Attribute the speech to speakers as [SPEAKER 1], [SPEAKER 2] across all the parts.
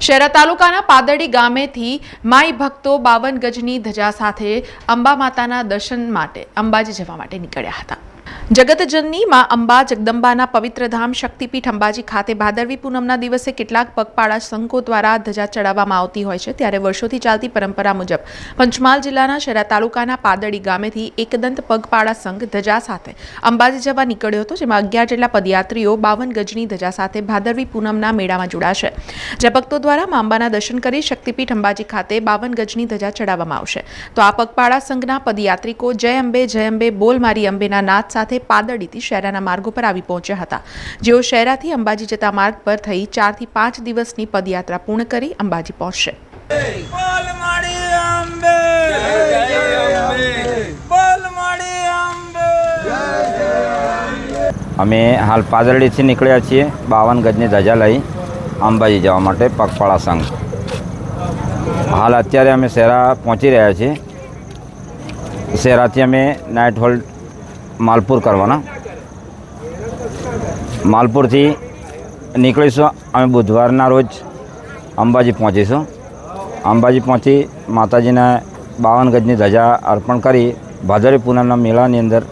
[SPEAKER 1] શહેરા તાલુકાના પાદડી ગામેથી માઈ ભક્તો બાવન ગજની ધજા સાથે અંબા માતાના દર્શન માટે અંબાજી જવા માટે નીકળ્યા હતા. જગતજનની માં અંબા જગદંબાના પવિત્ર ધામ શક્તિપીઠ અંબાજી ખાતે ભાદરવી પૂનમના દિવસે કેટલાક પગપાળા સંઘો દ્વારા ધજા ચડાવવામાં આવતી હોય છે. ત્યારે વર્ષોથી ચાલતી પરંપરા મુજબ પંચમહાલ જિલ્લાના શેરા તાલુકાના પાદડી ગામેથી એકદંત પગપાળા સંઘ ધજા સાથે અંબાજી જવા નીકળ્યો હતો, જેમાં અગિયાર જેટલા પદયાત્રીઓ બાવન ગજની ધજા સાથે ભાદરવી પૂનમના મેળામાં જોડાશે. જે ભક્તો દ્વારા મા અંબાના દર્શન કરી શક્તિપીઠ અંબાજી ખાતે બાવન ગજની ધજા ચડાવવામાં આવશે. તો આ પગપાળા સંઘના પદયાત્રિકો જય અંબે જય અંબે બોલ મારી અંબેના નાદ સાથે પાદડીથી શહેરાના માર્ગો પર આવી પહોંચ્યા હતા. જેઓ શહેરાથી અંબાજી જતા માર્ગ પર થઈ ચારથી પાંચ દિવસની પદયાત્રા પૂર્ણ કરી અંબાજી પહોંચશે.
[SPEAKER 2] બોલ માડી અંબે. બોલ માડી અંબે.
[SPEAKER 3] અમે હાલ પાદરડીથી નીકળ્યા છીએ બાવન ગજની ધજા લઈ અંબાજી જવા માટે પગપાળા સંઘ. હાલ અત્યારે અમે શેરા પહોંચી રહ્યા છીએ. શેરાથી અમે નાઇટ હોલ્ડ માલપુર કરવાના. માલપુરથી નીકળીશું અમે બુધવારના રોજ અંબાજી પહોંચીશું. અંબાજી પહોંચી માતાજીને બાવન ગજની ધજા અર્પણ કરી ભાદરવી પૂનમના મેળાની અંદર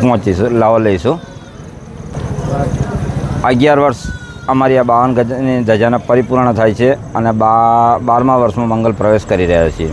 [SPEAKER 3] પહોંચીશું, લાવો લઈશું. અગિયાર વર્ષ અમારી આ બાવન ગજની ધજાના પરિપૂર્ણ થાય છે અને બા બારમા વર્ષમાં મંગલ પ્રવેશ કરી રહ્યા છીએ.